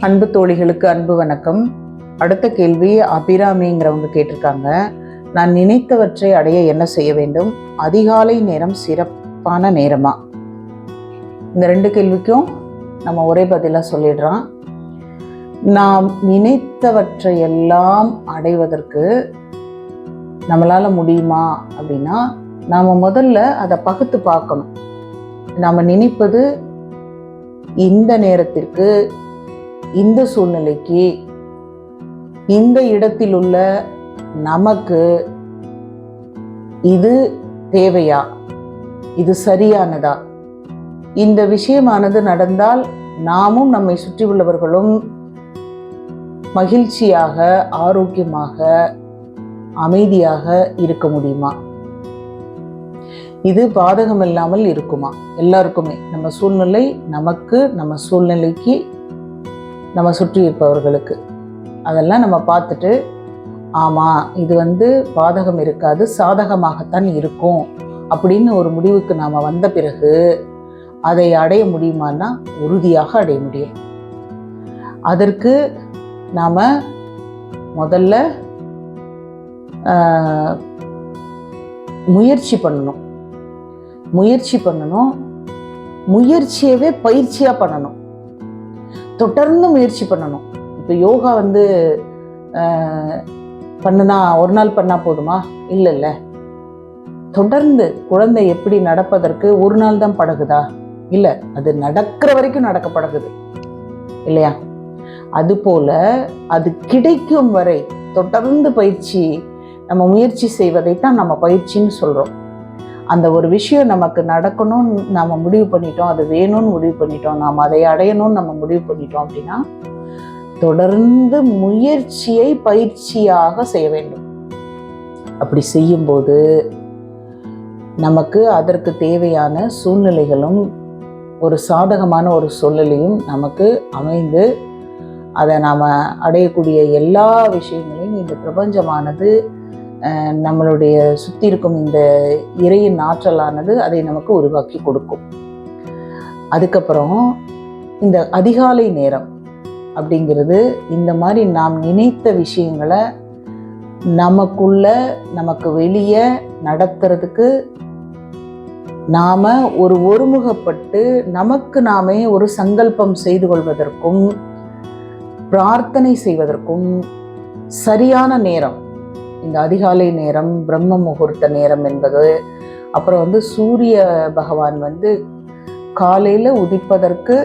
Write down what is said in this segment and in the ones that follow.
அன்பு தோழிகளுக்கு அன்பு வணக்கம். அடுத்த கேள்வி அபிராமிங்கிறவங்க கேட்டிருக்காங்க. நான் நினைத்தவற்றை அடைய என்ன செய்ய வேண்டும்? அதிகாலை நேரம் சிறப்பான நேரமா? இந்த ரெண்டு கேள்விக்கும் நம்ம ஒரே பதிலாக சொல்லிடுறோம். நாம் நினைத்தவற்றை எல்லாம் அடைவதற்கு நம்மளால் முடியுமா அப்படின்னா நாம் முதல்ல அதை பகுத்து பார்க்கணும். நாம் நினைப்பது இந்த நேரத்திற்கு இந்த சூழ்நிலைக்கு இந்த இடத்தில் உள்ள நமக்கு இது தேவையா? இது சரியானதா? இந்த விஷயமானது நடந்தால் நாமும் நம்மை சுற்றி உள்ளவர்களும் மகிழ்ச்சியாக ஆரோக்கியமாக அமைதியாக இருக்க முடியுமா? இது பாதகம் இல்லாமல் இருக்குமா? எல்லாருக்குமே. நம்ம சூழ்நிலை நமக்கு நம்ம சூழ்நிலைக்கு நம்ம சுற்றி இருப்பவர்களுக்கு. அதெல்லாம் நம்ம பார்த்துட்டு ஆமாம் இது வந்து பாதகம் இருக்காது சாதகமாகத்தான் இருக்கும் அப்படின்னு ஒரு முடிவுக்கு நாம் வந்த பிறகு அதை அடைய முடியுமான்னா உறுதியாக அடைய முடியும். அதற்கு நாம் முதல்ல முயற்சி பண்ணணும். முயற்சி பண்ணணும். முயற்சியவே பயிற்சியாக பண்ணணும். தொடர்ந்து முயற்சி பண்ணணும். இப்போ யோகா வந்து பண்ணுனா ஒரு நாள் பண்ணால் போதுமா? இல்லை இல்லை. தொடர்ந்து குழந்தை எப்படி நடப்பதற்கு ஒரு நாள் தான் பழகுதா இல்லை அது நடக்கிற வரைக்கும் நடக்க பழகுது இல்லையா? அதுபோல அது கிடைக்கும் வரை தொடர்ந்து பயிற்சி நம்ம முயற்சி செய்வதைத்தான் நம்ம பயிற்சின்னு சொல்கிறோம் அந்த ஒரு விஷயம் நமக்கு நடக்கணும்னு நம்ம முடிவு பண்ணிட்டோம் அது வேணும்னு முடிவு பண்ணிட்டோம் நாம் அதை அடையணும்னு நம்ம முடிவு பண்ணிட்டோம் அப்படின்னா தொடர்ந்து முயற்சியை பயிற்சியாக செய்ய வேண்டும். அப்படி செய்யும்போது நமக்கு அதற்கு தேவையான சூழ்நிலைகளும் ஒரு சாதகமான ஒரு சூழ்நிலையும் நமக்கு அமைந்து அதை நாம் அடையக்கூடிய எல்லா விஷயங்களையும் இந்த பிரபஞ்சமானது நம்மளுடைய சுற்றி இருக்கும் இந்த இறையின் ஆற்றலானது அதை நமக்கு உருவாக்கி கொடுக்கும். அதுக்கப்புறம் இந்த அதிகாலை நேரம் அப்படிங்கிறது இந்த மாதிரி நாம் நினைத்த விஷயங்களை நமக்குள்ள நமக்கு வெளியே நடத்துறதுக்கு நாம் ஒரு ஒருமுகப்பட்டு நமக்கு நாமே ஒரு சங்கல்பம் செய்து கொள்வதற்கும் பிரார்த்தனை செய்வதற்கும் சரியான நேரம் இந்த அதிகாலை நேரம் பிரம்ம முகூர்த்த நேரம் என்பது அப்புறம் வந்து சூரிய பகவான் வந்து காலையில் உதிப்பதற்கு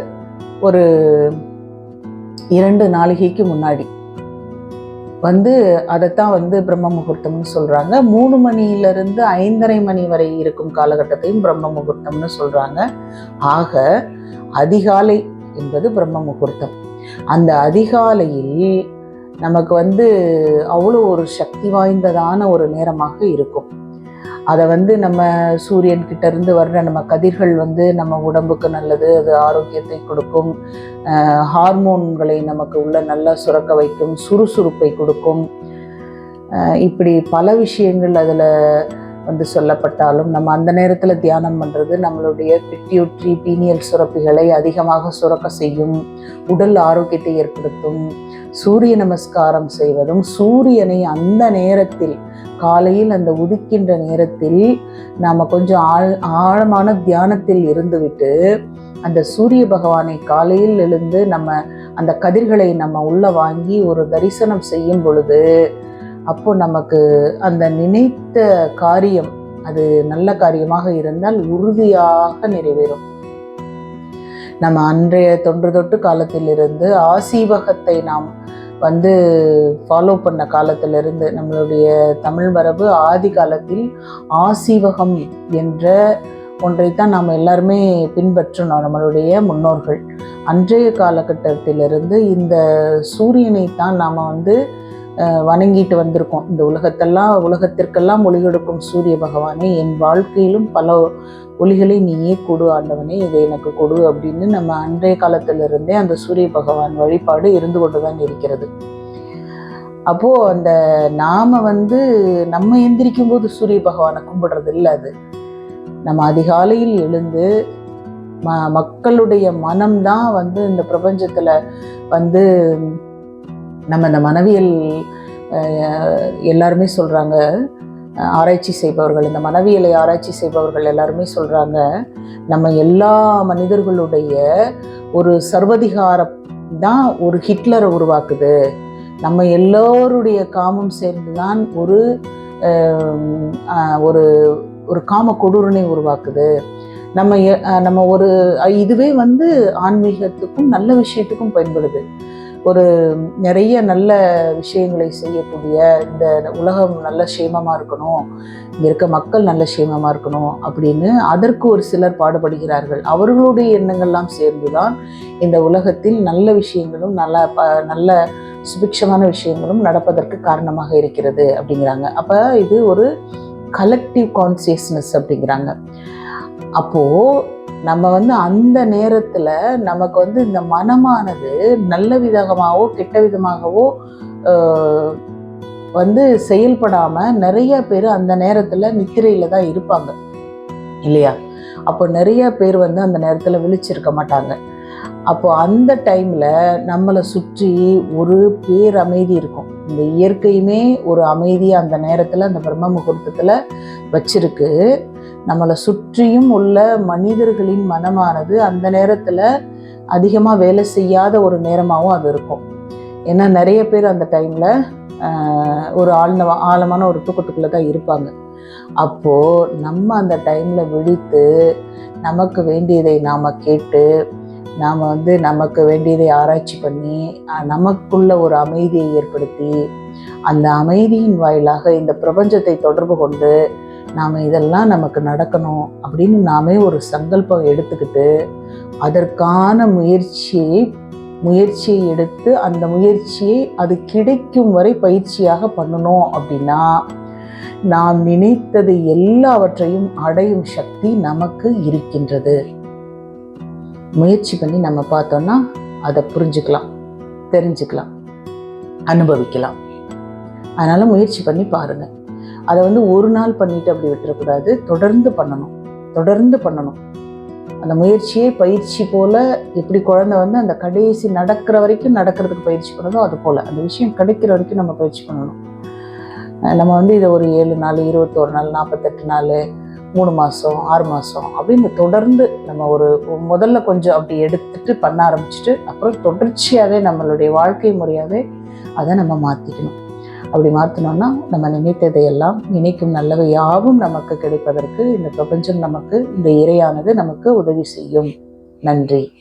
ஒரு இரண்டு நாளிகைக்கு முன்னாடி வந்து அதைத்தான் வந்து பிரம்ம முகூர்த்தம்னு சொல்கிறாங்க மூணு மணியிலிருந்து ஐந்தரை மணி வரை இருக்கும் காலகட்டத்தையும் பிரம்ம முகூர்த்தம்னு சொல்கிறாங்க ஆக அதிகாலை என்பது பிரம்ம முகூர்த்தம். அந்த அதிகாலையில் நமக்கு வந்து அவ்வளோ ஒரு சக்தி வாய்ந்ததான ஒரு நேரமாக இருக்கும். அதை வந்து நம்ம சூரியன்கிட்ட இருந்து வர்ற நம்ம கதிர்கள் வந்து நம்ம உடம்புக்கு நல்லது அது ஆரோக்கியத்தை கொடுக்கும். ஹார்மோன்களை நமக்கு உள்ள நல்லா சுரக்க வைக்கும் சுறுசுறுப்பை கொடுக்கும். இப்படி பல விஷயங்கள் அதில் வந்து சொல்லப்பட்டாலும் நம்ம அந்த நேரத்தில் தியானம் பண்ணுறது நம்மளுடைய பிட்யூட்ரி பீனியல் சுரப்பிகளை அதிகமாக சுரக்க செய்யும் உடல் ஆரோக்கியத்தை ஏற்படுத்தும். சூரிய நமஸ்காரம் செய்வதும் சூரியனை அந்த நேரத்தில் காலையில் அந்த உதிக்கின்ற நேரத்தில் நாம் கொஞ்சம் ஆழ் ஆழமான தியானத்தில் இருந்துவிட்டு அந்த சூரிய பகவானை காலையில் எழுந்து நம்ம அந்த கதிர்களை நம்ம உள்ள வாங்கி ஒரு தரிசனம் செய்யும் பொழுது அப்போ நமக்கு அந்த நினைத்த காரியம் அது நல்ல காரியமாக இருந்தால் உறுதியாக நிறைவேறும். நம்ம அன்றைய தொன்று தொட்டு காலத்திலிருந்து ஆசீவகத்தை நாம் வந்து ஃபாலோ பண்ண காலத்திலிருந்து நம்மளுடைய தமிழ் மரபு ஆதி காலத்தில் ஆசீவகம் என்ற ஒன்றைத்தான் நாம் எல்லாருமே பின்பற்றணும் நம்மளுடைய முன்னோர்கள். அன்றைய காலகட்டத்திலிருந்து இந்த சூரியனை தான் நாம் வந்து வணங்கிட்டு வந்திருக்கோம். இந்த உலகத்தெல்லாம் உலகத்திற்கெல்லாம் ஒளி கொடுக்கும் சூரிய பகவானே என் வாழ்க்கையிலும் பல ஒளிகளை நீயே கொடு ஆண்டவனே இதை எனக்கு கொடு அப்படின்னு நம்ம அன்றைய காலத்திலிருந்தே அந்த சூரிய பகவான் வழிபாடு இருந்து கொண்டு தான் இருக்கிறது. அப்போ அந்த நாம வந்து நம்ம எந்திரிக்கும் போது சூரிய பகவானை கும்பிடுறது இல்லை அது. நம்ம அதிகாலையில் எழுந்து ம மக்களுடைய மனம்தான் வந்து இந்த பிரபஞ்சத்தில் வந்து நம்ம இந்த மனவியல் எல்லாருமே சொல்கிறாங்க ஆராய்ச்சி செய்பவர்கள் இந்த மனவியலை ஆராய்ச்சி செய்பவர்கள் எல்லாருமே சொல்கிறாங்க நம்ம எல்லா மனிதர்களுடைய ஒரு சர்வதிகாரம் தான் ஒரு ஹிட்லரை உருவாக்குது. நம்ம எல்லோருடைய காமம் சேர்ந்து தான் ஒரு ஒரு ஒரு காம கொடூரனை உருவாக்குது. நம்ம நம்ம ஒரு இதுவே வந்து ஆன்மீகத்துக்கும் நல்ல விஷயத்துக்கும் பயன்படுது. ஒரு நிறைய நல்ல விஷயங்களை செய்யக்கூடிய இந்த உலகம் நல்ல சேமமாக இருக்கணும் இங்கே இருக்க மக்கள் நல்ல சேமமாக இருக்கணும் அப்படின்னு அதற்கு ஒரு சிலர் பாடுபடுகிறார்கள். அவர்களுடைய எண்ணங்கள்லாம் சேர்ந்துதான் இந்த உலகத்தில் நல்ல விஷயங்களும் நல்ல ப நல்ல சுபிக்ஷமான விஷயங்களும் நடப்பதற்கு காரணமாக இருக்கிறது அப்படிங்கிறாங்க. அப்போ இது ஒரு கலெக்டிவ் கான்சியஸ்னஸ் அப்படிங்கிறாங்க. அப்போது நம்ம வந்து அந்த நேரத்தில் நமக்கு வந்து இந்த மனமானது நல்ல விதமாகவோ கெட்ட விதமாகவோ வந்து செயல்படாமல் நிறைய பேர் அந்த நேரத்தில் நித்திரையில் தான் இருப்பாங்க. இல்லையா? அப்போ நிறைய பேர் வந்து அந்த நேரத்தில் விழிச்சிருக்க மாட்டாங்க. அப்போ அந்த டைமில் நம்மளை சுற்றி ஒரு பேர் அமைதி இருக்கும். இந்த இயற்கையுமே ஒரு அமைதியை அந்த நேரத்தில் அந்த பிரம்ம முகூர்த்தத்தில் வச்சிருக்கு. நம்மளை சுற்றியும் உள்ள மனிதர்களின் மனமானது அந்த நேரத்தில் அதிகமாக வேலை செய்யாத ஒரு நேரமாகவும் அது இருக்கும். ஏன்னா நிறைய பேர் அந்த டைமில் ஒரு ஆழ்ந்த ஆழமான ஒரு தூக்கத்துக்குள்ளே தான் இருப்பாங்க. அப்போது நம்ம அந்த டைமில் விழித்து நமக்கு வேண்டியதை நாம் கேட்டு நாம் வந்து நமக்கு வேண்டியதை ஆராய்ச்சி பண்ணி நமக்குள்ள ஒரு அமைதியை ஏற்படுத்தி அந்த அமைதியின் வாயிலாக இந்த பிரபஞ்சத்தை தொடர்பு கொண்டு நாம் இதெல்லாம் நமக்கு நடக்கணும் அப்படின்னு நாமே ஒரு சங்கல்பம் எடுத்துக்கிட்டு அதற்கான முயற்சியை முயற்சியை எடுத்து அந்த முயற்சியை அது கிடைக்கும் வரை பயிற்சியாக பண்ணணும் அப்படின்னா நாம் நினைத்தது எல்லாவற்றையும் அடையும் சக்தி நமக்கு இருக்கின்றது. முயற்சி பண்ணி நம்ம பார்த்தோம்னா அதை புரிஞ்சுக்கலாம் தெரிஞ்சுக்கலாம் அனுபவிக்கலாம். அதனால் முயற்சி பண்ணி பாருங்க. அதை வந்து ஒரு நாள் பண்ணிட்டு அப்படி விட்டுறக்கூடாது. தொடர்ந்து பண்ணணும். தொடர்ந்து பண்ணணும். அந்த முயற்சியே பயிற்சி போல எப்படி குழந்தை வந்து அந்த கடைசி நடக்கிற வரைக்கும் நடக்கிறதுக்கு பயிற்சி பண்ணதோ அது போல. அந்த விஷயம் கிடைக்கிற வரைக்கும் நம்ம பயிற்சி பண்ணணும். நம்ம வந்து இதை ஒரு ஏழு நாள் இருபத்தோரு நாள் நாற்பத்தெட்டு நாள் மூணு மாதம் ஆறு மாதம் அப்படின்னு தொடர்ந்து நம்ம ஒரு முதல்ல கொஞ்சம் அப்படி எடுத்துட்டு பண்ண ஆரம்பிச்சுட்டு அப்புறம் தொடர்ச்சியாகவே நம்மளுடைய வாழ்க்கை முறையாகவே அதை நம்ம மாற்றிக்கணும் அப்படி மாற்றினோன்னா நம்ம நினைத்ததை எல்லாம் நினைக்கும் நல்லவை யாவும் நமக்கு கிடைப்பதற்கு இந்த பிரபஞ்சம் நமக்கு இந்த இறையானது நமக்கு உதவி செய்யும். நன்றி.